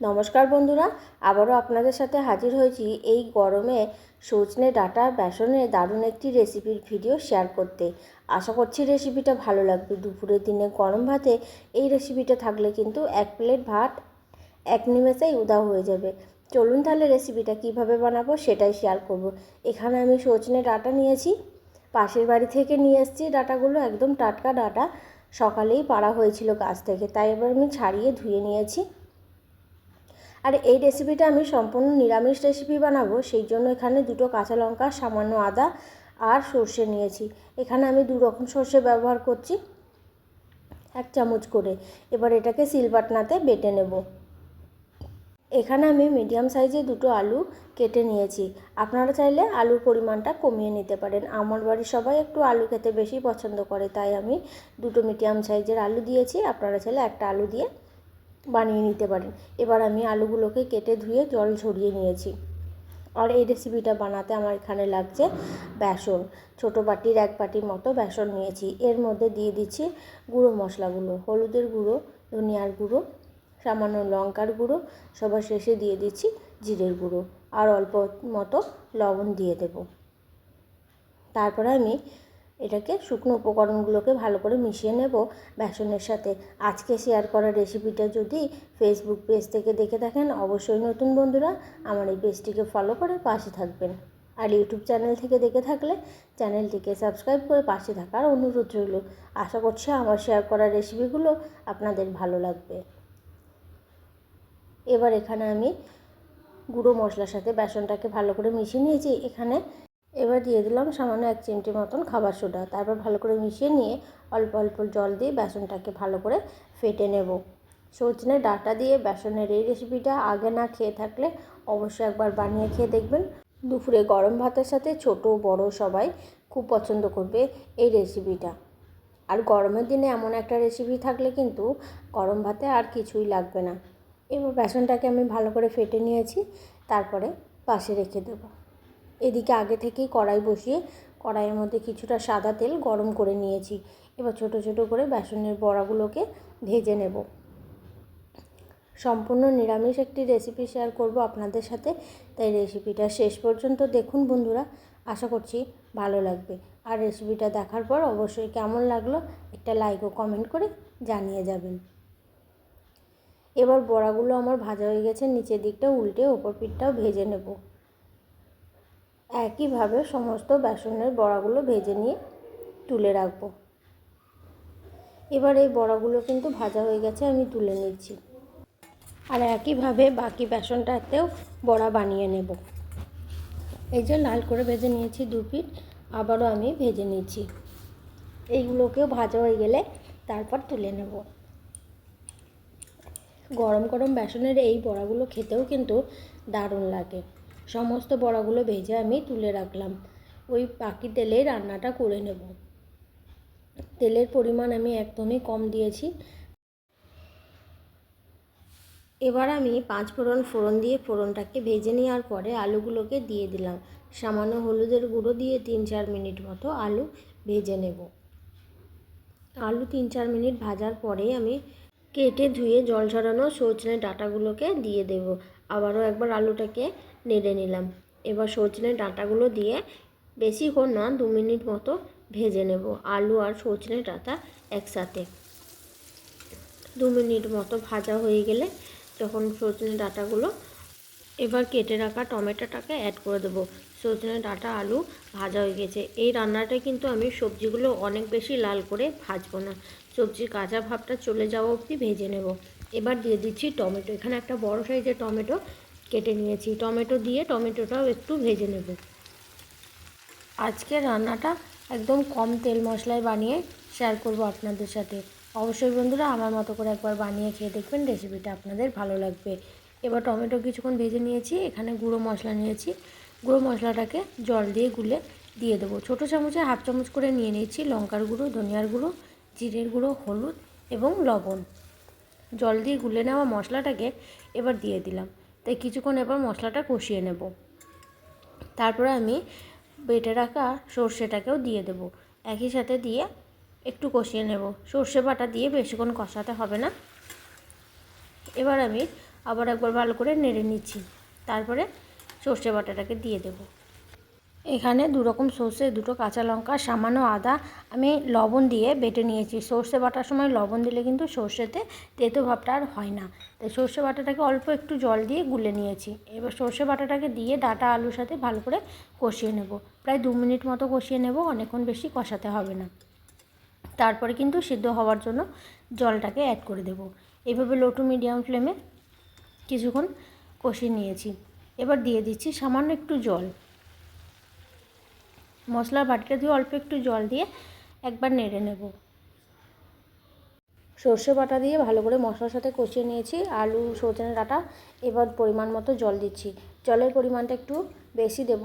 নমস্কার বন্ধুরা, আবারও আপনাদের সাথে হাজির হয়েছি এই গরমে সজনে ডাঁটা বেসনে দারুণ একটি রেসিপির ভিডিও শেয়ার করতে। আশা করছি রেসিপিটা ভালো লাগবে। দুপুরের দিনে গরম ভাতে এই রেসিপিটা থাকলে কিন্তু এক প্লেট ভাত, এক নিমেষেই উদাও হয়ে যাবে। চলুন তাহলে রেসিপিটা কীভাবে বানাবো সেটাই শেয়ার করব। এখানে আমি সজনে ডাটা নিয়েছি। পাশের বাড়ি থেকে নিয়ে এসেছি ডাটাগুলো, একদম টাটকা ডাটা। সকালেই পাড়া হয়েছিল গাছ থেকে, তাই এবার আমি ছাড়িয়ে ধুয়ে নিয়েছি। আর এই রেসিপিটা আমি সম্পূর্ণ নিরামিষ রেসিপি বানাবো, সেই জন্য এখানে দুটো কাঁচা লঙ্কা, সামান্য আদা আর সর্ষে নিয়েছি। এখানে আমি দু রকম সর্ষে ব্যবহার করছি এক চামচ করে। এবার এটাকে সিলবাটনাতে বেটে নেব। এখানে আমি মিডিয়াম সাইজে দুটো আলু কেটে নিয়েছি। আপনারা চাইলে আলুর পরিমাণটা কমিয়ে নিতে পারেন। আমার বাড়ির সবাই একটু আলু খেতে বেশি পছন্দ করে, তাই আমি দুটো মিডিয়াম সাইজের আলু দিয়েছি। আপনারা চাইলে একটা আলু দিয়ে বানিয়ে নিতে পারেন। এবার আমি আলুগুলোকে কেটে ধুয়ে জল ঝরিয়ে নিয়েছি। আর এই রেসিপিটা বানাতে আমার এখানে লাগছে বেসন। ছোটো বাটির এক বাটির মতো বেসন নিয়েছি। এর মধ্যে দিয়ে দিচ্ছি গুঁড়ো মশলাগুলো। হলুদের গুঁড়ো, ধনিয়ার গুঁড়ো, সামান্য লঙ্কার গুঁড়ো, সবার শেষে দিয়ে দিচ্ছি জিরের গুঁড়ো। আর অল্প মতো লবণ দিয়ে দেব। তারপরে আমি এটাকে শুকনো উপকরণগুলোকে ভালো করে মিশিয়ে নেব বেসনের সাথে। আজকে শেয়ার করা রেসিপিটা যদি ফেসবুক পেজ থেকে দেখে থাকেন, অবশ্যই নতুন বন্ধুরা আমার এই পেজটিকে ফলো করে পাশে থাকবেন। আর ইউটিউব চ্যানেল থেকে দেখে থাকলে চ্যানেলটিকে সাবস্ক্রাইব করে পাশে থাকার অনুরোধ রইল। আশা করছি আমার শেয়ার করা রেসিপিগুলো আপনাদের ভালো লাগবে। এবার এখানে আমি গুঁড়ো মশলার সাথে বেসনটাকে ভালো করে মিশিয়ে নিয়েছি। এখানে এবার দিয়ে দিলাম সামান্য এক চিমটি মতন খাবার সোডা। তারপর ভালো করে মিশিয়ে নিয়ে অল্প অল্প জল দিয়ে বেসনটাকে ভালো করে ফেটে নেব। সজনে ডাটা দিয়ে বেসনের এই রেসিপিটা আগে না খেয়ে থাকলে অবশ্যই একবার বানিয়ে খেয়ে দেখবেন। দুপুরে গরম ভাতের সাথে ছোট, বড় সবাই খুব পছন্দ করবে এই রেসিপিটা আর গরমের দিনে এমন একটা রেসিপি থাকলে কিন্তু গরম ভাতে আর কিছুই লাগবে না। এবার বেসনটাকে আমি ভালো করে ফেটে নিয়েছি, তারপরে পাশে রেখে দেবো। এদিকে আগে থেকেই কড়াই বসিয়ে কড়াইয়ের মধ্যে কিছুটা সাদা তেল গরম করে নিয়েছি। এবার ছোট ছোট করে বেসনের বড়াগুলোকে ভেজে নেব। সম্পূর্ণ নিরামিষ একটি রেসিপি শেয়ার করব আপনাদের সাথে। তাই রেসিপিটা শেষ পর্যন্ত দেখুন বন্ধুরা। আশা করছি ভালো লাগবে। আর রেসিপিটা দেখার পর অবশ্যই কেমন লাগল একটা লাইক ও কমেন্ট করে জানিয়ে যাবেন। এবার বড়াগুলো আমার ভাজা হয়ে গেছে, নিচের দিকটা উল্টে ওপর পিঠটাও ভেজে নেব। একইভাবে সমস্ত বেসনের বড়াগুলো ভেজে নিয়ে তুলে রাখব। এবার এই বড়াগুলো কিন্তু ভাজা হয়ে গেছে, আমি তুলে নিচ্ছি। আর একইভাবে বাকি বেসনটাতেও বড়া বানিয়ে নেব। এই যে লাল করে ভেজে নিয়েছি দু পিঠ, আবারও আমি ভেজে নিচ্ছি। এইগুলোকেও ভাজা হয়ে গেলে তারপর তুলে নেব। গরম গরম বেসনের এই বড়াগুলো খেতেও কিন্তু দারুণ লাগে। সমস্ত বড়াগুলো ভেজে আমি তুলে রাখলাম। ওই বাকি তেলে রান্নাটা করে নেব। তেলের পরিমাণ আমি একদমই কম দিয়েছি। এবার আমি পাঁচ ফোড়ন ফোড়ন দিয়ে ফোড়নটাকে ভেজে নেওয়ার পরে আলুগুলোকে দিয়ে দিলাম। সামান্য হলুদের গুঁড়ো দিয়ে তিন চার মিনিট মতো আলু ভেজে নেব। আলু তিন চার মিনিট ভাজার পরে আমি কেটে ধুয়ে জল ঝরানো সজনে ডাটাগুলোকে দিয়ে দেব। আবারও একবার আলুটাকে নেড়ে নিলাম। এবার সজনে ডাঁটাগুলো দিয়ে বেশিক্ষণ না, দু মিনিট মতো ভেজে নেব। আলু আর সজনে ডাঁটা একসাথে। দু মিনিট মতো ভাজা হয়ে গেলে যখন সজনে ডাঁটাগুলো এবার কেটে রাখা টমেটোটাকে অ্যাড করে দেবো। সজনে ডাঁটা, আলু ভাজা হয়ে গেছে। এই রান্নাটা কিন্তু আমি সবজিগুলো অনেক বেশি লাল করে ভাজবো না। সবজির কাঁচা ভাবটা চলে যাওয়া অবধি ভেজে নেব। এবার দিয়ে দিচ্ছি টমেটো। এখানে একটা বড় সাইজের টমেটো কেটে নিয়েছি। টমেটো দিয়ে টমেটোটাও একটু ভেজে নেব। আজকে রান্নাটা একদম কম তেল মশলায় বানিয়ে শেয়ার করব আপনাদের সাথে। অবশ্যই বন্ধুরা আমার মতো করে একবার বানিয়ে খেয়ে দেখবেন রেসিপিটা আপনাদের ভালো লাগবে। এবার টমেটো কিছুক্ষণ ভেজে নিয়েছি, এখানে গুঁড়ো মশলা নিয়েছি। গুঁড়ো মশলাটাকে জল দিয়ে গুলে দিয়ে দেবো। ছোটো চামচে হাফ চামচ করে নিয়ে নিয়েছি লঙ্কার গুঁড়ো, ধনিয়ার গুঁড়ো, জিরের গুঁড়ো, হলুদ এবং লবণ। জল দিয়ে গুলে নেওয়া মশলাটাকে এবার দিয়ে দিলাম। তাই কিছুক্ষণ এবার মশলাটা কষিয়ে নেব। তারপরে আমি বেটে রাখা সর্ষেটাকেও দিয়ে দেব। একই সাথে দিয়ে একটু কষিয়ে নেব। সর্ষে বাটা দিয়ে বেশিক্ষণ কষাতে হবে না। এবার আমি আবার একবার ভালো করে নেড়ে নিচ্ছি। তারপরে সর্ষে বাটাটাকে দিয়ে দেবো। এখানে দু রকম সর্ষে, দুটো কাঁচা লঙ্কা, সামান্য আদা। আমি লবণ দিয়ে বেটে নিয়েছি। সর্ষে বাটার সময় লবণ দিলে কিন্তু সর্ষেতে তেতো ভাবটা আর হয় না। তাই সর্ষে বাটাটাকে অল্প একটু জল দিয়ে গুলে নিয়েছি। এবার সর্ষে বাটাটাকে দিয়ে ডাটা আলুর সাথে ভালো করে কষিয়ে নেব। প্রায় দু মিনিট মতো কষিয়ে নেব, অনেকক্ষণ বেশি কষাতে হবে না। তারপরে কিন্তু সিদ্ধ হওয়ার জন্য জলটাকে অ্যাড করে দেব। এভাবে লো টু মিডিয়াম ফ্লেমে কিছুক্ষণ কষিয়ে নিয়েছি। এবার দিয়ে দিচ্ছি সামান্য একটু জল। মশলার বাটিটা দিয়ে অল্প একটু জল দিয়ে একবার নেড়ে নেব। সর্ষে বাটা দিয়ে ভালো করে মশলার সাথে কষিয়ে নিয়েছি, আলু, সজনে ডাঁটা, এবার পরিমাণ মতো জল দিচ্ছি। জলের পরিমাণটা একটু বেশি দেব।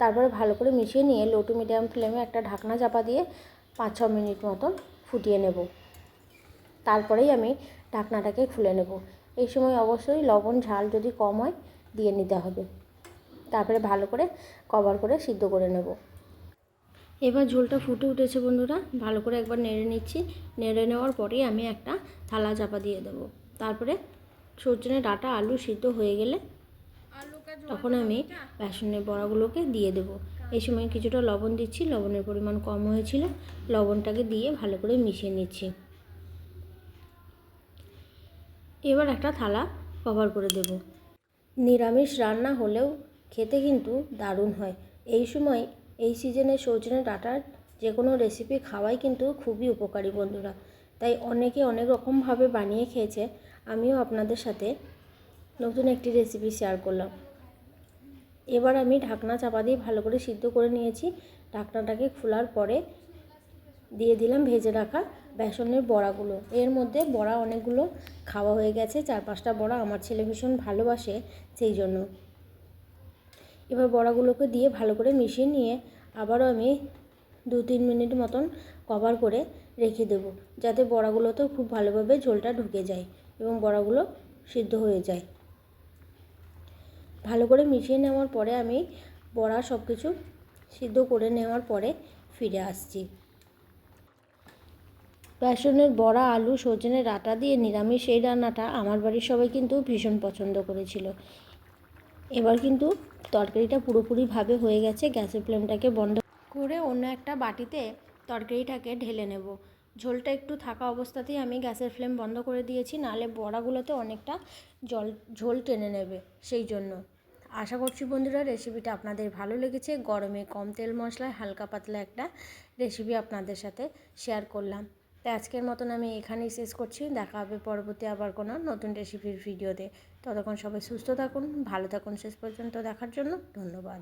তারপরে ভালো করে মিশিয়ে নিয়ে লো টু মিডিয়াম ফ্লেমে একটা ঢাকনা চাপা দিয়ে পাঁচ ছ মিনিট মতন ফুটিয়ে নেব। তারপরেই আমি ঢাকনাটাকে খুলে নেব। এই সময় অবশ্যই লবণ, ঝাল যদি কম হয়, দিয়ে নিতে হবে। তারপরে ভালো করে কভার করে সিদ্ধ করে নেব। এবার ঝোলটা ফুটে উঠেছে বন্ধুরা, ভালো করে একবার নেড়ে নিচ্ছি। নেড়ে নেওয়ার পরেই আমি একটা থালা চাপা দিয়ে দেবো। তারপরে সজনে ডাটা আলু সিদ্ধ হয়ে গেলে তখন আমি বেসনের বড়াগুলোকে দিয়ে দেবো। এই সময় কিছুটা লবণ দিচ্ছি, লবণের পরিমাণ কম হয়েছিল। লবণটাকে দিয়ে ভালো করে মিশিয়ে নিচ্ছি। এবার একটা থালা কভার করে দেব। নিরামিষ রান্না হলেও খেতে কিন্তু দারুণ হয়। এই সময়, এই সিজনে সজনে ডাঁটার যে কোনো রেসিপি খাওয়াই কিন্তু খুবই উপকারী বন্ধুরা। তাই অনেকে অনেক রকমভাবে বানিয়ে খেয়েছে, আমিও আপনাদের সাথে নতুন একটি রেসিপি শেয়ার করলাম। এবার আমি ঢাকনা চাপা দিয়ে ভালো করে সিদ্ধ করে নিয়েছি। ঢাকনাটাকে খোলার পরে দিয়ে দিলাম ভেজে রাখা বেসনের বড়াগুলো। এর মধ্যে বড়া অনেকগুলো খাওয়া হয়ে গেছে, চার পাঁচটা বড়া আমার ছেলে ভীষণ ভালোবাসে, সেই জন্য। এবার বড়াগুলোকে দিয়ে ভালো করে মিশিয়ে নিয়ে আবারও আমি দু তিন মিনিট মতন কভার করে রেখে দেব, যাতে বড়াগুলোতেও খুব ভালোভাবে ঝোলটা ঢুকে যায় এবং বড়াগুলো সিদ্ধ হয়ে যায়। ভালো করে মিশিয়ে নেওয়ার পরে আমি বড়া সব কিছু সিদ্ধ করে নেওয়ার পরে ফিরে আসছি। বেসনের বড়া, আলু, সজনে, ডাঁটা দিয়ে নিরামিষ এই রান্নাটা আমার বাড়ির সবাই কিন্তু ভীষণ পছন্দ করেছিল। এবার কিন্তু তরকারিটা পুরোপুরিভাবে হয়ে গেছে, গ্যাসের ফ্লেমটাকে বন্ধ করে অন্য একটা বাটিতে তরকারিটাকে ঢেলে নেব। ঝোলটা একটু থাকা অবস্থাতেই আমি গ্যাসের ফ্লেম বন্ধ করে দিয়েছি নাহলে বড়াগুলোতে অনেকটা জল, ঝোল টেনে নেবে সেই জন্য। আশা করছি বন্ধুরা রেসিপিটা আপনাদের ভালো লেগেছে। গরমে কম তেল মশলায় হালকা পাতলা একটা রেসিপি আপনাদের সাথে শেয়ার করলাম। তাই আজকের মতন আমি এখানেই শেষ করছি। দেখা হবে পরবর্তী আবার কোনো নতুন রেসিপির ভিডিওতে ততক্ষণ সবাই সুস্থ থাকুন, ভালো থাকুন, শেষ পর্যন্ত দেখার জন্য ধন্যবাদ।